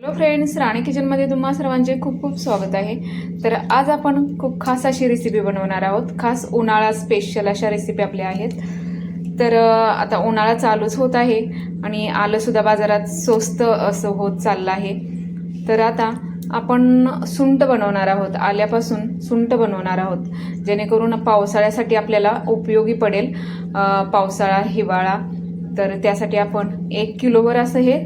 Hello friends राणी किचनमध्ये तुम्हा सर्वांचे खूप खूप स्वागत आहे. तर आज आपण खूप खास अशी रेसिपी बनवणार आहोत. खास उन्हाळा स्पेशल अशा रेसिपी आपल्या आहेत. तर आता उन्हाळा चालूच होत आहे आणि आलंसुद्धा बाजारात स्वस्त असं होत चाललं आहे. तर आता आपण सुंट बनवणार आहोत. आल्यापासून सुंट बनवणार आहोत. जेणेकरून पावसाळ्यासाठी आपल्याला उपयोगी पडेल पावसाळा हिवाळा. तर त्यासाठी आपण एक किलोवर असं हे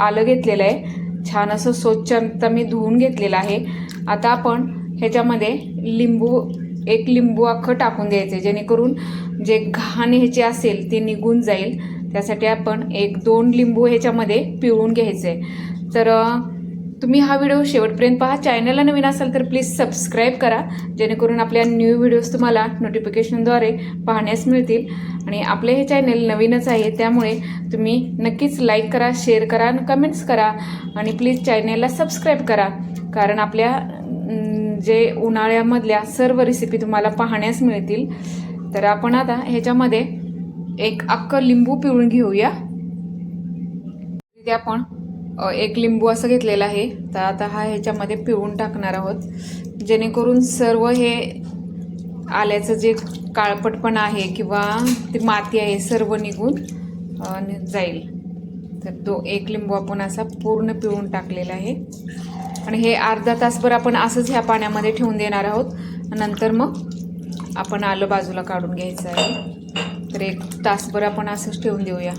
आलं घेतलेलं आहे. छान असं स्वच्छ आता मी धुवून घेतलेलं आहे. आता आपण ह्याच्यामध्ये लिंबू एक लिंबू अख्खं टाकून द्यायचे जेणेकरून जे घाण ह्याचे असेल ते निघून जाईल. त्यासाठी आपण एक दोन लिंबू ह्याच्यामध्ये पिळून घ्यायचे. तर तुम्ही हा व्हिडिओ शेवटपर्यंत पहा. चॅनलला नवीन असाल तर प्लीज सबस्क्राईब करा. जेणेकरून आपल्या न्यू व्हिडिओज तुम्हाला नोटिफिकेशनद्वारे पाहण्यास मिळतील. आणि आपले हे चॅनल नवीनच आहे त्यामुळे तुम्ही नक्कीच लाईक करा शेअर करा आणि कमेंट्स करा. आणि प्लीज चॅनलला सबस्क्राईब करा. कारण आपल्या जे उन्हाळ्यामधल्या सर्व रेसिपी तुम्हाला पाहण्यास मिळतील. तर आपण आता ह्याच्यामध्ये एक अख्खं लिंबू पिळून घेऊया. ते आपण एक लिंबू असं घेतलेलं आहे. तर आता हा ह्याच्यामध्ये पिळून टाकणार आहोत. जेणेकरून सर्व हे आल्याचं जे काळपटपण आहे किंवा ती माती आहे सर्व निघून जाईल. तर तो एक लिंबू आपण असा पूर्ण पिळून टाकलेला आहे. आणि हे अर्धा तासभर आपण असंच ह्या पाण्यामध्ये ठेवून देणार आहोत. नंतर मग आपण आलं बाजूला काढून घ्यायचं आहे. तर एक तासभर आपण असंच ठेवून देऊया.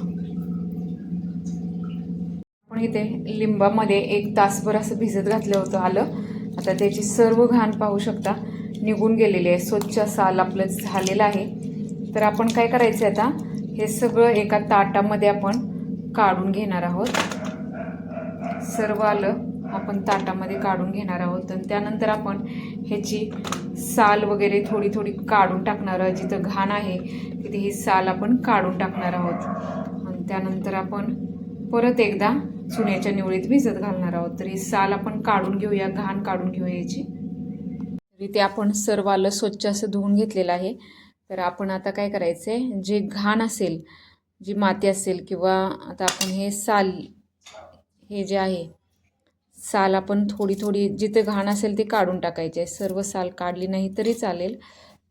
आपण इथे लिंबामध्ये एक तासभर असं भिजत घातलं होतं आलं. आता त्याची सर्व घाण पाहू शकता. निघून गेलेली आहे. स्वच्छ साल आपलं झालेलं आहे. तर आपण काय करायचं आहे आता? हे सगळं एका ताटामध्ये आपण काढून घेणार आहोत. सर्व आलं आपण ताटामध्ये काढून घेणार आहोत. आणि त्यानंतर आपण ह्याची साल वगैरे थोडी थोडी काढून टाकणार आहोत. जिथं घाण आहे तिथे ही साल आपण काढून टाकणार आहोत. आणि त्यानंतर आपण परत एकदा चुन्याच्या निवळीत भिजत घालणार आहोत. तर ही साल आपण काढून घेऊया घाण काढून घेऊया याची. तरी ते आपण सर्व आलं स्वच्छ असं धुवून घेतलेलं आहे. तर आपण आता काय करायचं आहे जे घाण असेल जी माती असेल किंवा आता आपण हे साल हे जे आहे साल आपण थोडी थोडी जिथे घाण असेल ते काढून टाकायचे. सर्व साल काढली नाही तरी चालेल.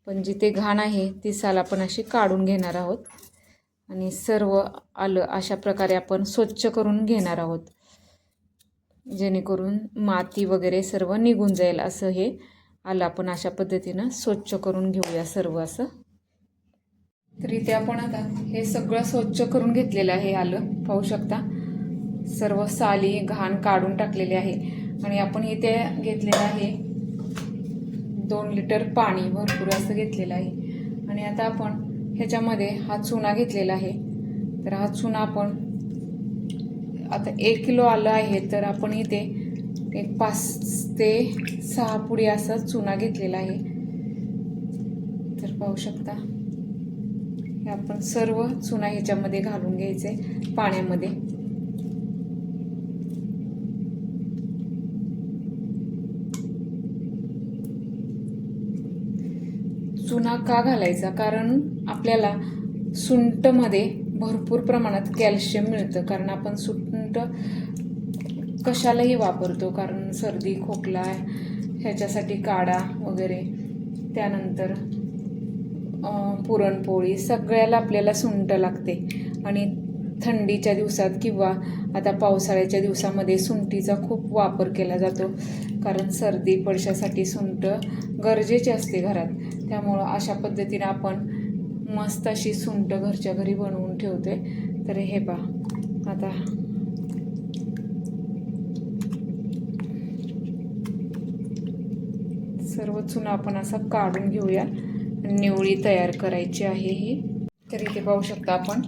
पण जिथे घाण आहे ती साल आपण अशी काढून घेणार आहोत. आणि सर्व आलं अशा प्रकारे आपण स्वच्छ करून घेणार आहोत. जेणेकरून माती वगैरे सर्व निघून जाईल असं हे आलं. आपण अशा पद्धतीनं स्वच्छ करून घेऊया सर्व असं. तर इथे आपण आता हे सगळं स्वच्छ करून घेतलेलं आहे आलं. पाहू शकता. सर्व साली घाण काढून टाकलेले आहे. आणि आपण इथे घेतलेलं आहे दोन लिटर पाणी. भरपूर असं घेतलेलं आहे. आणि आता आपण ह्याच्यामध्ये हा चुना घेतलेला आहे. तर हा चुना आपण आता एक किलो आलं आहे तर आपण इथे एक पाच ते सहा पुडी असा चुना घेतलेला आहे. तर पाहू शकता हे आपण सर्व चुना ह्याच्यामध्ये घालून घ्यायचे पाण्यामध्ये. चुना का घालायचा? कारण आपल्याला सुंटमध्ये भरपूर प्रमाणात कॅल्शियम मिळतं. कारण आपण सुंट कशालाही वापरतो. कारण सर्दी खोकला ह्याच्यासाठी काढा वगैरे. त्यानंतर पुरणपोळी सगळ्याला आपल्याला सुंट लागते. आणि थंडीच्या दिवसात किंवा आता पावसाळ्याच्या दिवसामध्ये सुंठीचा खूप वापर केला जातो. कारण सर्दी पडशासाठी सुंट गरजेची असते घरात. त्यामुळं अशा पद्धतीने आपण मस्त अशी सुंट घरच्या घरी बनवून ठेवतोय. तर हे पहा. आता सर्व चुना आपण असा काढून घेऊया. निवळी तयार करायची आहे ही. तर इथे पाहू शकता आपण.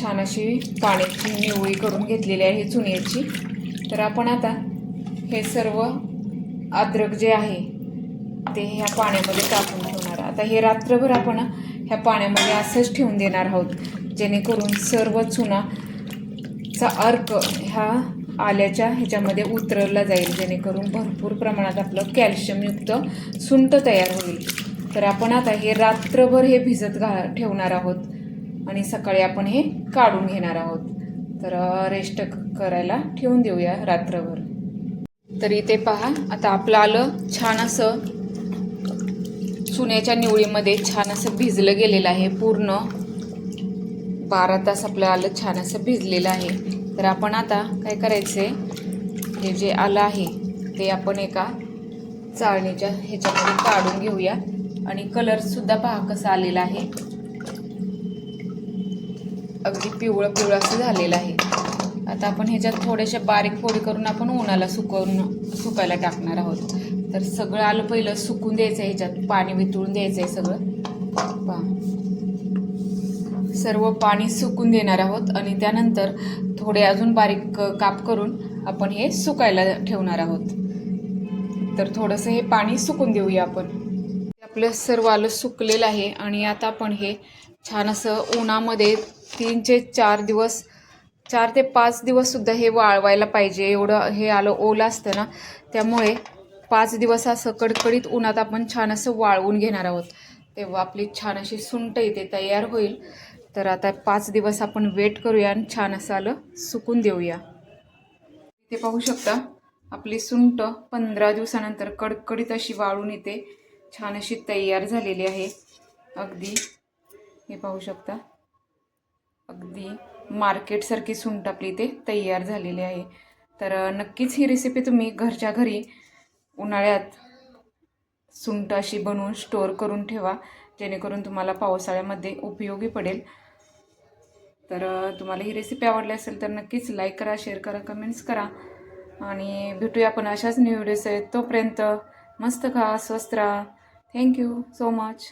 छान अशी पाण्याची निवळी करून घेतलेली आहे चुन्याची तर आपण आता हे सर्व अद्रक जे आहे ते ह्या पाण्यामध्ये टाकून ठेवणार. आता हे रात्रभर आपण ह्या पाण्यामध्ये असंच ठेवून देणार आहोत जेणेकरून सर्व चुनाचा अर्क ह्या आल्याच्या ह्याच्यामध्ये उतरवला जाईल जेणेकरून भरपूर प्रमाणात आपलं कॅल्शियमयुक्त सुंट तयार होईल. तर आपण आता हे रात्रभर हे भिजत घा ठेवणार आहोत. आणि सकाळी आपण हे काढून घेणार आहोत. तर रेस्ट करायला ठेवून देऊया रात्रभर. तर इथे पहा आता आपलं आलं छान असं चुन्याच्या निवळीमध्ये छान असं भिजलं गेलेलं आहे पूर्ण. बारा तास आपलं आलं छान असं भिजलेलं आहे. तर आपण आता काय करायचं आहे हे जे आलं आहे ते आपण एका चाळणीच्या ह्याच्यामध्ये काढून घेऊया. आणि कलरसुद्धा पहा कसा आलेला आहे. अगदी पिवळं पिवळं असं झालेलं आहे. आता आपण ह्याच्यात थोड्याशा बारीक फोडी करून आपण उन्हाला सुकवून सुकायला टाकणार आहोत. तर सगळं आलं पहिलं सुकून द्यायचं आहे ह्याच्यात. पाणी वितळून द्यायचं आहे सगळं. पा सर्व पाणी सुकून देणार आहोत आणि त्यानंतर थोडे अजून बारीक काप करून आपण हे सुकायला ठेवणार आहोत. तर थोडंसं हे पाणी सुकून देऊया आपण. आपलं सर्व आलं सुकलेलं आहे आणि आता आपण हे छान असं उन्हामध्ये तीन ते चार दिवस चार ते पाच दिवससुद्धा हे वाळवायला पाहिजे. एवढं हे आलं ओलं असतं ना. त्यामुळे पाच दिवस असं कडकडीत उन्हात आपण छान असं वाळवून घेणार आहोत. तेव्हा आपली छान अशी सुंट इथे तयार होईल. तर आता पाच दिवस आपण वेट करूया आणि छान असं आलं सुकून देऊया. इथे पाहू शकता आपली सुंट पंधरा दिवसानंतर कडकडीत अशी वाळून इथे छान अशी तयार झालेली आहे. अगदी हे पाहू शकता. अगदी मार्केटसारखी सुंट आपली इथे तयार झालेली आहे. तर नक्कीच ही रेसिपी तुम्ही घरच्या घरी उन्हाळ्यात सुंट अशी बनवून स्टोअर करून ठेवा. जेणेकरून तुम्हाला पावसाळ्यामध्ये उपयोगी पडेल. तर तुम्हाला ही रेसिपी आवडली असेल तर नक्कीच लाईक करा शेअर करा कमेंट्स करा. आणि भेटूया आपण अशाच न्यू व्हिडिओज आहेत. तोपर्यंत मस्त खा स्वस्त राहा. Thank you so much